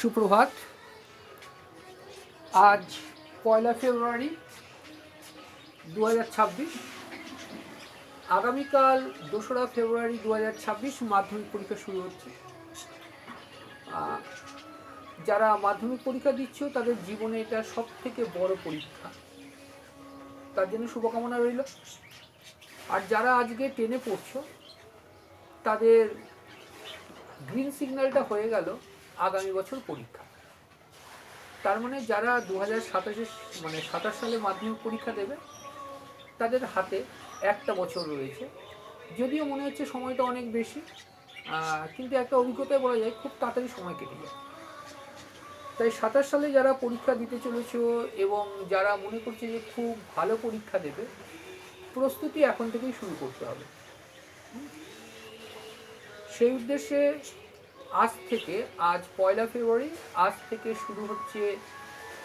সুপ্রভাত। আজ পয়লা ফেব্রুয়ারি দু হাজার ছাব্বিশ। আগামীকাল দোসরা ফেব্রুয়ারি দু হাজার ছাব্বিশ মাধ্যমিক পরীক্ষা শুরু হচ্ছে। যারা মাধ্যমিক পরীক্ষা দিচ্ছ, তাদের জীবনে এটা সব থেকে বড় পরীক্ষা। তার জন্য শুভকামনা রইল। আর যারা আজকে টেনে পড়ছো, তাদের গ্রিন সিগন্যালটা হয়ে গেল। আগামী বছর পরীক্ষা। তার মানে যারা দু হাজার সাতাশে মানে সাতাশ সালে মাধ্যমিক পরীক্ষা দেবে, তাদের হাতে একটা বছর রয়েছে। যদিও মনে হচ্ছে সময়টা অনেক বেশি কিন্তু একটা অভিজ্ঞতায় বলা যায় খুব তাড়াতাড়ি সময় কেটে যায়। তাই সাতাশ সালে যারা পরীক্ষা দিতে চলেছ এবং যারা মনে করছে যে খুব ভালো পরীক্ষা দেবে, প্রস্তুতি এখন থেকেই শুরু করতে হবে। সেই উদ্দেশ্যে আজ থেকে, আজ পয়লা ফেব্রুয়ারি, আজ থেকে শুরু হচ্ছে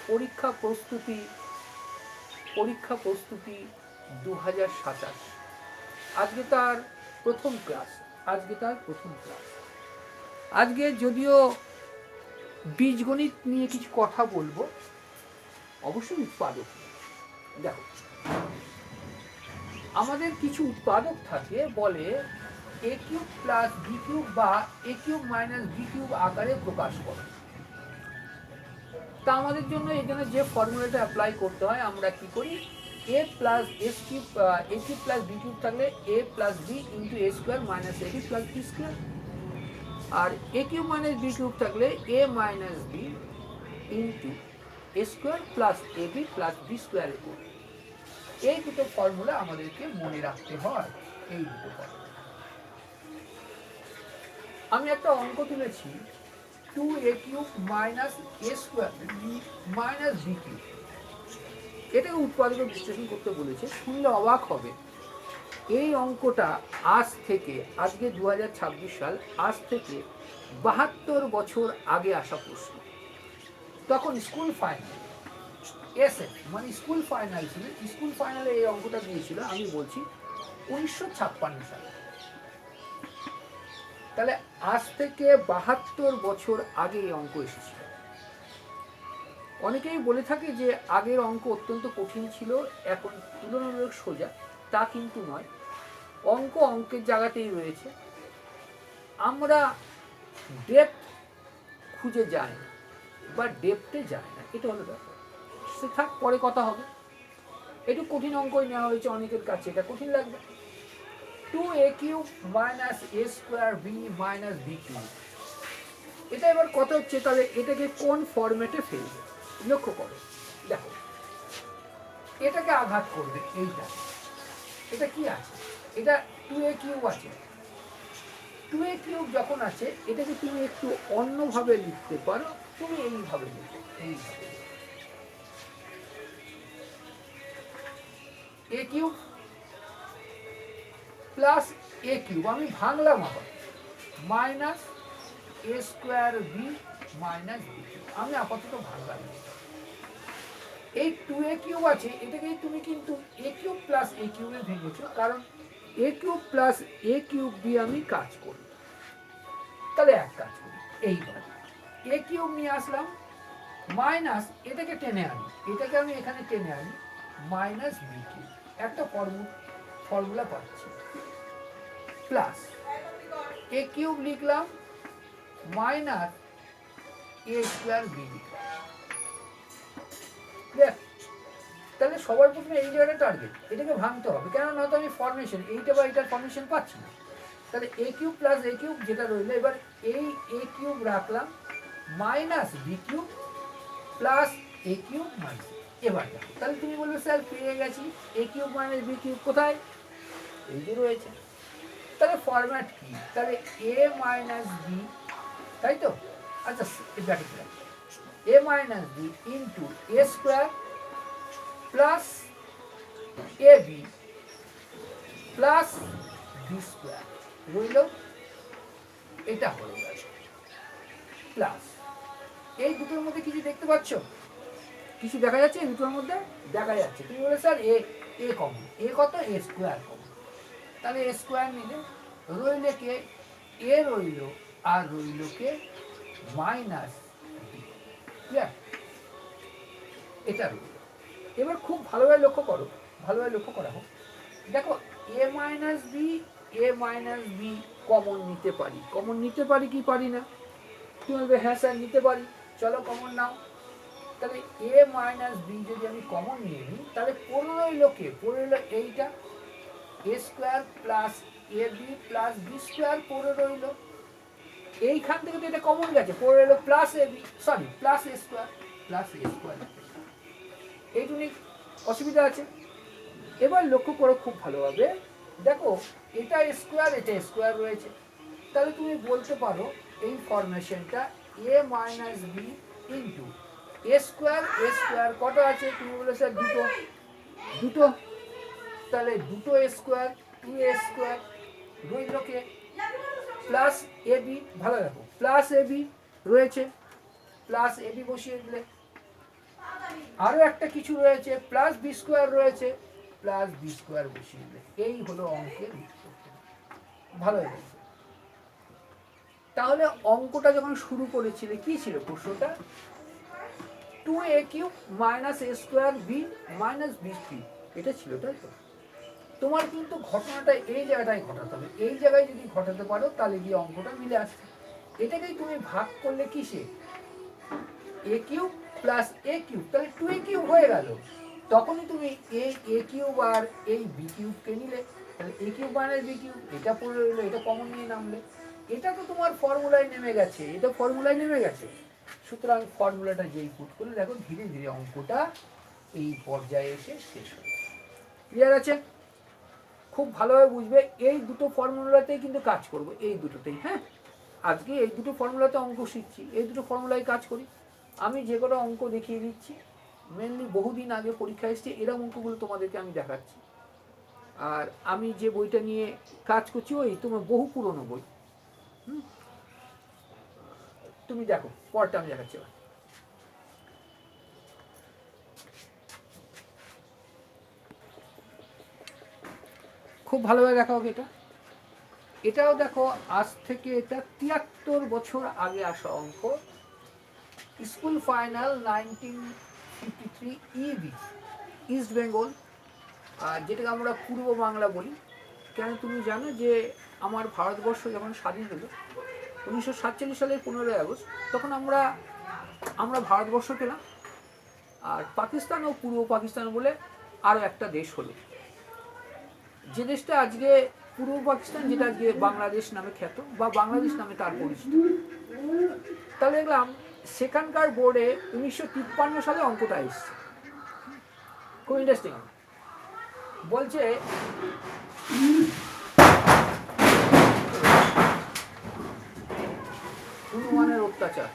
পরীক্ষা প্রস্তুতি পরীক্ষা প্রস্তুতি দু হাজার সাতাশ আজকে তার প্রথম ক্লাস, আজকে তার প্রথম ক্লাস আজকে যদিও বীজগণিত নিয়ে কিছু কথা বলব, অবশ্যই উৎপাদক। দেখো, আমাদের কিছু উৎপাদক থাকে, বলে A cube plus B cube বা A cube minus B cube আকারে প্রকাশ করে। তা আমাদের জন্য এখানে যে ফর্মুলাটা অ্যাপ্লাই করতে হয়, আমরা কি করি? A plus S cube A cube plus B cube থাকলে A plus B into A square minus A B plus B square R A cube minus B cube থাকলে A minus B into A square plus A B plus B স্কোয়ারের উপর এই দুটো formula আমাদেরকে মনে রাখতে হয়, এই দুটো ফর্মুলা আমি একটা অঙ্ক তুলেছি। Two A cube minus A square minus B cube এটাকে উৎপাদক বিশ্লেষণ করতে বলেছে, শুনলে অবাক হবে। এই অঙ্কটা আজ থেকে, আজকে দু হাজার ছাব্বিশ সাল, আজ থেকে বাহাত্তর বছর আগে আসা প্রশ্ন। তখন স্কুল ফাইনাল এসে মানে স্কুল ফাইনাল ছিল। স্কুল ফাইনালে এই অঙ্কটা দিয়েছিল, আমি বলছি উনিশশো ছাপ্পান্ন সালে। তাহলে আজ থেকে বাহাত্তর বছর আগে এই অঙ্ক এসেছিল। অনেকেই বলে থাকে যে আগের অঙ্ক অত্যন্ত কঠিন ছিল, এখন তুলনামূলক সোজা, তা কিন্তু নয়। অঙ্ক অঙ্কের জায়গাতেই রয়েছে। আমরা ডেপথ খুঁজে যাই না, বা ডেপথে যাই না, এটা হলো ব্যাপার। সে থাক, পরে কথা হবে। একটু কঠিন অঙ্কই নেওয়া হয়েছে অনেকের কাছে, এটা কঠিন লাগবে। Two A cube minus A square B minus B cube এটা এবার কত হচ্ছে? তাহলে এটাকে কোন ফরম্যাটে ফেলবে? লক্ষ্য করো। দেখো, এটাকে আঘাত করবে এইটা। এটা কি আছে? এটা টু এ কিউব আছে। টু এ কিউব যখন আছে, এটাকে তুমি একটু অন্যভাবে লিখতে পারো। তুমি এইভাবে লিখো, এইভাবে। A cube plus A cube আমি ভাঙলাম আবার। Minus A square B minus B cube আমি আপাতত ভাঙলাম। এই টু এ কিউব আছে এটাকে তুমি কিন্তু এ কিউব প্লাস এ কিউবে ভেঙেছো, কারণ A cube plus A cube দিয়ে আমি কাজ করি। তাহলে এক কাজ করি, এইবার। এ কিউব নিয়ে আসলাম মাইনাস এটাকে টেনে আনি, এটাকে আমি এখানে টেনে আনি মাইনাস বি কিউব একটা ফর্মু ফর্মুলা পাচ্ছি। প্লাস এ কিউব লিখলাম মাইনাস এ স্কোয়ার বি দেখ, তাহলে সবার প্রথমে এই জায়গাটা টার্গেট এটাকে ভাঙতে হবে কেন নয়তো আমি ফর্মেশন এইটা বা এটার ফর্মেশন পাচ্ছি না। তাহলে A cube plus A cube যেটা রইল, এবার এই এ কিউব রাখলাম minus B cube plus A cube minus এবার তাহলে তুমি বলবে, স্যার, পেয়ে গেছি A cube minus B cube কোথায়? এই যে রয়েছে। তাহলে ফরম্যাট কি? তাহলে এ মাইনাস বি তাই তো? আচ্ছা bracket A minus B into A square plus A B plus B square রইল? এটা হলো প্লাস এই দুটোর মধ্যে কিছু দেখতে পাচ্ছ? কিছু দেখা যাচ্ছে এই দুটোর মধ্যে? দেখা যাচ্ছে। তুমি বলে স্যার এ এ কম এ কত? এ স্কোয়ার কম তাহলে স্কোয়ার নিলে রইলে কে? এ রইল আর রইল কে? মাইনাস এটা রইল। এবার খুব ভালোভাবে লক্ষ্য করো ভালোভাবে লক্ষ্য করা হোক। দেখো A minus B A minus B common নিতে পারি। কমন নিতে পারি কি পারি না? তুমি বলবে? হ্যাঁ স্যার নিতে পারি। চলো কমন নাও। তাহলে এ মাইনাস বি যদি আমি কমন নিয়ে নিই, তাহলে পড়ে রইল কে? পড়ে এইটা। A square plus A B plus B square পড়ে রইল। এইখান থেকে তো এটা কমন গেছে, পড়ে রইল plus A B sorry plus A square plus A square এইটুকুনি অসুবিধা আছে। এবার লক্ষ্য করো খুব ভালোভাবে। দেখো, এটা স্কোয়ার এটা স্কোয়ার রয়েছে। তাহলে তুমি বলতে পারো এই ফরমেশনটা A minus B into A square A square কত আছে? তুমি বলে স্যার দুটো। দুটো। তাহলে দুটো স্কোয়ার টু এ স্কোয়ার রইল কে প্লাস এ বি ভালো রাখো প্লাস এ বি রয়েছে প্লাস এ বি বসিয়ে দিলে। আরও একটা কিছু রয়েছে প্লাস বি স্কোয়ার রয়েছে প্লাস বি স্কোয়ার বসিয়ে দিলে। এই হলো অঙ্কের ভালো হয়েছে তাহলে অঙ্কটা যখন শুরু করেছিলে, কি ছিল প্রশ্নটা? Two A cube minus A square B minus B three এটা ছিল, তাই তো? তোমার কিন্তু ঘটনাটা এই জায়গাটায় ঘটাতে হবে। এই জায়গায় যদি ঘটাতে পারো, তাহলে গিয়ে অঙ্কটা মিলে আসছে। এটাকেই তুমি ভাগ করলে কিসে? A cube plus A cube, তাহলে টু এ কিউব হয়ে গেল। তখনই তুমি এই এ কিউব আর এই বি কিউবকে নিলে। তাহলে A cube minus B cube, এটা পড়ে রইল, এটা কমন নিয়ে নামলে। এটা তো তোমার ফর্মুলায় নেমে গেছে এটা ফর্মুলায় নেমে গেছে। সুতরাং ফর্মুলাটা যেই পুট করলে, দেখো ধীরে ধীরে অঙ্কটা এই পর্যায়ে এসে শেষ হবে ক্লিয়ার আছে? খুব ভালোভাবে বুঝবে, এই দুটো ফর্মুলাতেই কিন্তু কাজ করব, এই দুটোতেই হ্যাঁ? আজকে এই দুটো ফর্মুলাতে অঙ্ক শিখছি, এই দুটো ফর্মুলায় কাজ করি। আমি যে কটা অঙ্ক দেখিয়ে দিচ্ছি মেনলি বহুদিন আগে পরীক্ষা এসছে এরকম অঙ্কগুলো তোমাদেরকে আমি দেখাচ্ছি। আর আমি যে বইটা নিয়ে কাজ করছি, ওই তোমার বহু পুরনো বই। হুম? তুমি দেখো, পরটা আমি দেখাচ্ছি খুব ভালোভাবে দেখা হবে এটা? এটাও দেখো, আজ থেকে এটা তিয়াত্তর বছর আগে আসা অঙ্ক। School final nineteen fifty three EB East Bengal আর যেটাকে আমরা পূর্ব বাংলা বলি। কেন তুমি জানো যে আমার ভারতবর্ষ যখন স্বাধীন হলো, উনিশশো সাতচল্লিশ সালের পনেরোই আগস্ট, তখন আমরা আমরা ভারতবর্ষ পেলাম। আর পাকিস্তান ও পূর্ব পাকিস্তান বলে আরও একটা দেশ হলো। দেশটা আজকে পূর্ব পাকিস্তান, যেটা আজকে বাংলাদেশ নামে খ্যাত বা বাংলাদেশ নামে তার পরিচিত। তাহলে দেখলাম, সেখানকার বোর্ডে উনিশশো তিপ্পান্ন সালে অঙ্কটা এসছে। খুব ইন্টারেস্টিং বলছে, হনুমানের অত্যাচার।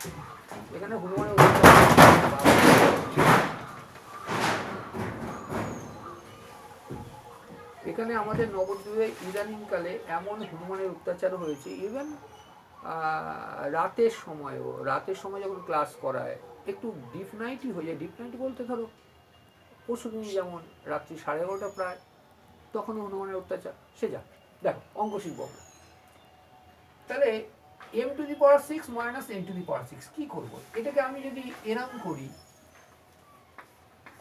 এখানে হনুমানের অত্যাচার। এখানে আমাদের নবদ্বীপে ইদানিংকালে এমন হনুমানের অত্যাচার হয়েছে ইভেন রাতের সময়ও, রাতের সময় যখন ক্লাস করায়, একটু ডিপ নাইটই হয়ে যায়। ডিপ নাইট বলতে ধরো পরশু দিন যেমন, রাত্রি সাড়ে এগারোটা প্রায়, তখনও হনুমানের অত্যাচার। সে যা দেখো, অঙ্ক শিখব। তাহলে M to the power six minus M to the power six কী করব? এটাকে আমি যদি এরম করি,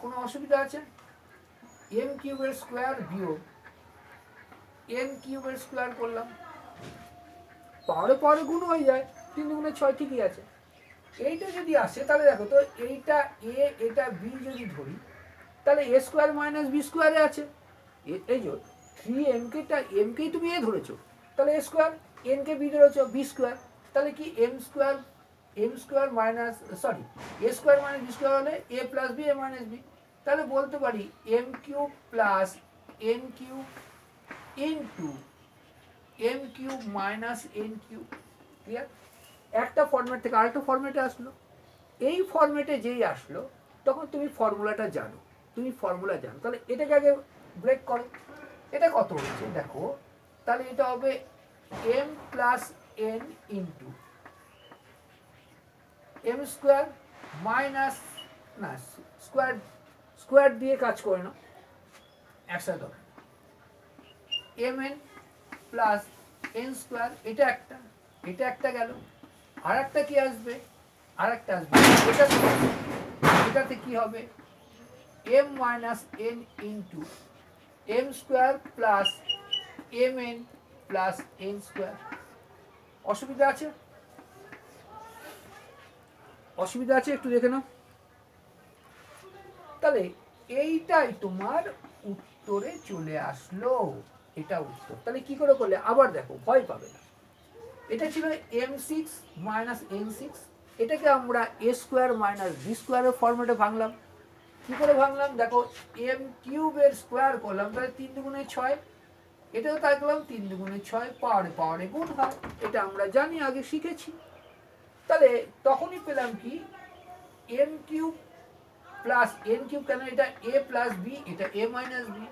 কোনো অসুবিধা আছে? এম কিউবের স্কোয়ার বিয়োগ এম কিউবের স্কোয়ার করলাম। পাওয়ারে পাওয়ারে গুণ হয়ে যায়, তিন গুণে ছয় ঠিকই আছে। এইটা যদি আসে, তাহলে দেখো তো এইটা এ এটা বি যদি ধরি, তাহলে এ স্কোয়ার মাইনাস বি স্কোয়ারে আছে। এই যে থ্রি এমকেটা এমকেই তুমি এ ধরেছো, তাহলে এ স্কোয়ার এনকে বি ধরেছো বি স্কোয়ার, তাহলে কি M square M square minus sorry A square minus B square হলে A plus B A minus B তাহলে বলতে পারি M cube plus N cube into M cube minus N cube clear একটা format থেকে আরেকটা ফর্ম্যাটে আসলো। এই ফর্ম্যাটে যেই আসলো, তখন তুমি ফর্মুলাটা জানো। তুমি ফর্মুলা জানো। তাহলে এটাকে আগে ব্রেক করো। এটা কত হচ্ছে? দেখো, তাহলে এটা হবে M plus N into M square minus না স্কোয়ার স্কোয়ার দিয়ে কাজ করে না একসাথে M N plus N square এটা একটা এটা একটা গেল। আর একটা কি আসবে? আর একটা আসবে এটাতে এটাতে কি হবে? M minus N into M square plus M N plus N square অসুবিধা আছে? অসুবিধা আছে? একটু দেখে নাও। তাহলে এইটাই তোমার উত্তরে চলে আসলো। এটা উত্তর। তাহলে কি করে করলে? আবার দেখো, ভয় পাবে না। এটা ছিল M six minus N six এটাকে আমরা এ স্কোয়ার মাইনাস বি স্কোয়ারের ফর্মেটে ভাঙলাম। কি করে ভাঙলাম? দেখো এম কিউবের স্কোয়ার করলাম, তাহলে তিন দুগুণে ছয়। এটাও তাই করলাম তিন দুগুণে ছয়, পাওয়ারে পাওয়ারে গুণ হয়। এটা আমরা জানি, আগে শিখেছি। তাহলে তখনই পেলাম কি? M cube plus N cube কেন? এটা এ প্লাস বি এটা এ মাইনাস বি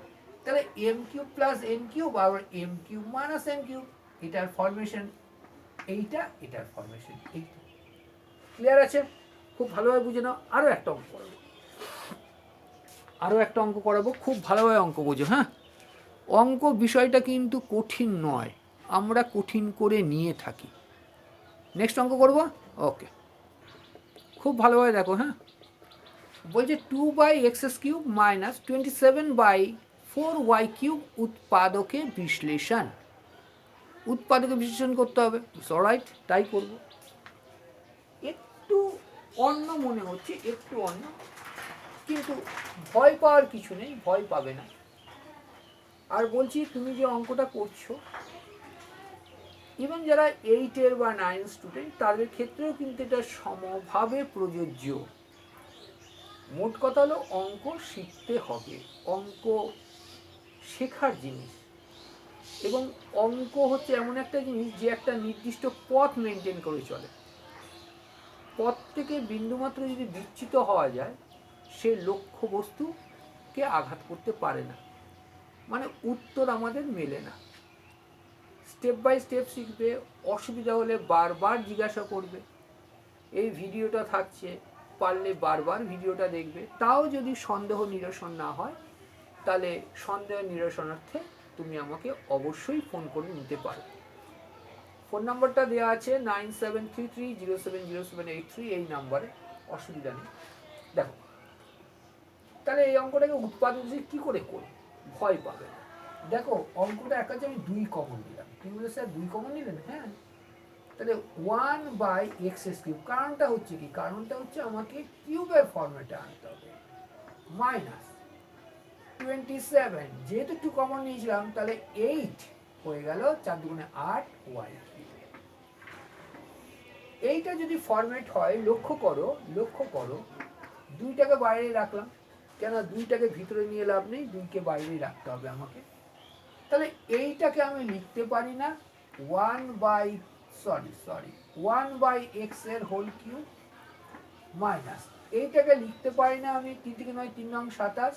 তাহলে M cube plus N cube আবার M cube minus N cube, এটার ফরমেশন এইটা, এটার ফরমেশন এইটা। ক্লিয়ার আছে? খুব ভালোভাবে বুঝে নাও। আরও একটা অঙ্ক করাবো। আরও একটা অঙ্ক করাবো। খুব ভালোভাবে অঙ্ক বোঝো হ্যাঁ? অঙ্ক বিষয়টা কিন্তু কঠিন নয়। আমরা কঠিন করে নিয়ে থাকি। নেক্সট অঙ্ক করব? ওকে খুব ভালোভাবে দেখো হ্যাঁ? বলছে two by X cube minus twenty seven by four Y cube উৎপাদকে বিশ্লেষণ। উৎপাদকে বিশ্লেষণ করতে হবে রাইট তাই করব। একটু অন্য মনে হচ্ছে, একটু অন্য, কিন্তু ভয় পাওয়ার কিছু নেই, ভয় পাবে না। আর বলছি, তুমি যে অঙ্কটা করছ ইভেন যারা এইটের বা নাইন স্টুডেন্ট তাদের ক্ষেত্রেও কিন্তু এটা সমভাবে প্রযোজ্য। মোট কথা হলো, অঙ্ক শিখতে হবে। অঙ্ক শেখার জিনিস। এবং অঙ্ক হচ্ছে এমন একটা জিনিস যে একটা নির্দিষ্ট পথ মেনটেন করে চলে। পথ থেকে বিন্দুমাত্র যদি বিচ্ছিত হওয়া যায়, সে লক্ষ্য বস্তুকে আঘাত করতে পারে না। মানে উত্তর আমাদের মেলে না। স্টেপ বাই স্টেপ শিখবে, অসুবিধা হলে বারবার জিজ্ঞাসা করবে। এই ভিডিওটা থাকছে, পারলে বারবার ভিডিওটা দেখবে। তাও যদি সন্দেহ নিরসন না হয় তাহলে সন্দেহ নিরসনার্থে তুমি আমাকে অবশ্যই ফোন করে নিতে পারো। ফোন নাম্বারটা দেওয়া আছে nine seven three three zero seven zero seven eight three এই নাম্বারে অসুবিধা নেই। দেখো, তাহলে এই অঙ্কটাকে উৎপাদন যে কী করে করি ভয় পাবে দেখো, অঙ্কটা এক আমি দুই কমন দিলাম তুমি বলে স্যার দুই কমন নিলেন? হ্যাঁ। তাহলে ওয়ান বাই এক্স কিউব কারণটা হচ্ছে কি? কারণটা হচ্ছে আমাকে কিউবের ফর্মেটে আনতে হবে। Minus twenty seven. যেহেতু টু কমন নিয়েছিলাম, তাহলে এইট হয়ে গেল চার দুগুণে আট ওয়াই এইটা যদি ফরম্যাট হয়, লক্ষ্য করো লক্ষ্য করো, দুইটাকে বাইরে রাখলাম। কেন দুইটাকে ভিতরে নিয়ে লাভ নেই, দুইকে বাইরেই রাখতে হবে আমাকে। তাহলে এইটাকে আমি লিখতে পারি না one by sorry sorry one by এক্সের হোল কিউ মাইনাস এইটাকে লিখতে পারি না আমি, তিন থেকে নয়, তিন নং সাতাশ।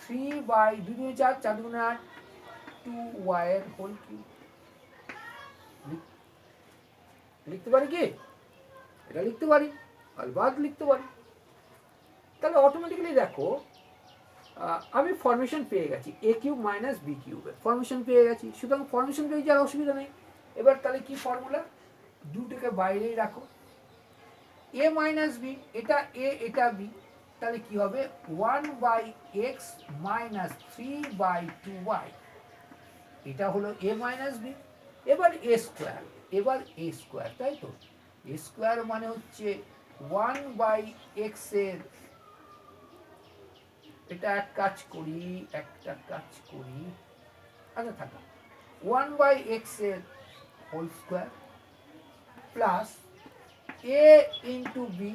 থ্রি বাই দুই দুই চার চার দুগুণে আট টু ওয়াই এর হোল কিউ লিখতে পারি কি? এটা লিখতে পারি আলবাদ লিখতে পারি। তাহলে অটোমেটিক্যালি দেখো আমি ফরমেশন পেয়ে গেছি এ কিউব মাইনাস বি কিউবের ফরমেশন পেয়ে গেছি, সুতরাং ফরমেশন পেয়ে যাওয়ার অসুবিধা নেই। এবার তাহলে কি ফর্মুলা দুটোকে বাইরেই রাখো। এ মাইনাস বি এটা এ এটা বি তাহলে কি হবে? One by X minus three by two Y এটা হলো এ মাইনাস বি এবার এ স্কোয়ার এবার এ স্কোয়ার তাই তো? এ স্কোয়ার মানে হচ্ছে ওয়ান বাই এক্সের, এটা এক কাজ করি, একটা কাজ করি। আচ্ছা থাকা। ওয়ান বাই এক্সের whole square plus A into B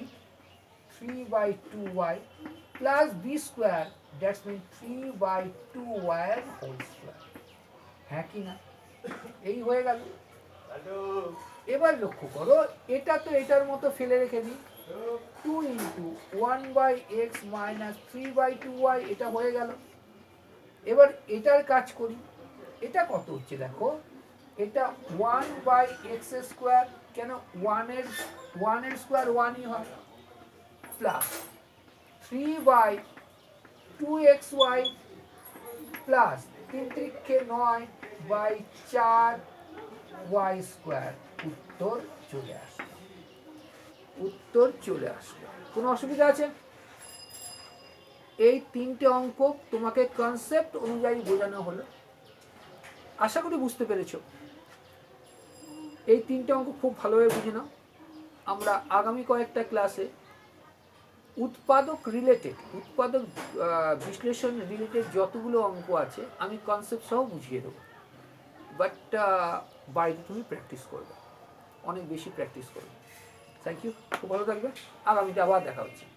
three by two Y plus B square that's mean three by two Y whole square হ্যাঁ কি না? এই হয়ে গেল। এবার লক্ষ্য করো এটা তো এটার মতো ফেলে রেখে দিই। Two into one by X minus three by two Y এটা হয়ে গেল। এবার এটার কাজ করি। এটা কত হচ্ছে দেখো? এটা ওয়ান বাই এক্স স্কোয়ার কেন? ওয়ানের ওয়ানের স্কোয়ার ওয়ানই হয়। By two X Y plus তিন ত্রিক্ষে নয় বাই চার ওয়াই স্কোয়ার উত্তর চলে আসলো। উত্তর চলে আসবে কোনো অসুবিধা আছে? এই তিনটে অঙ্ক তোমাকে কনসেপ্ট অনুযায়ী বোঝানো হলো। আশা করি বুঝতে পেরেছ। এই তিনটে অঙ্ক খুব ভালোভাবে বুঝে নাও। আমরা আগামী কয়েকটা ক্লাসে উৎপাদক রিলেটেড উৎপাদক বিশ্লেষণ রিলেটেড যতগুলো অঙ্ক আছে, আমি কনসেপ্ট সহ বুঝিয়ে দেবো। বাট বাড়িতে তুমি প্র্যাকটিস করবে। অনেক বেশি প্র্যাকটিস করবে। থ্যাংক ইউ খুব ভালো থাকবে। আগামীতে আবার দেখা হচ্ছে।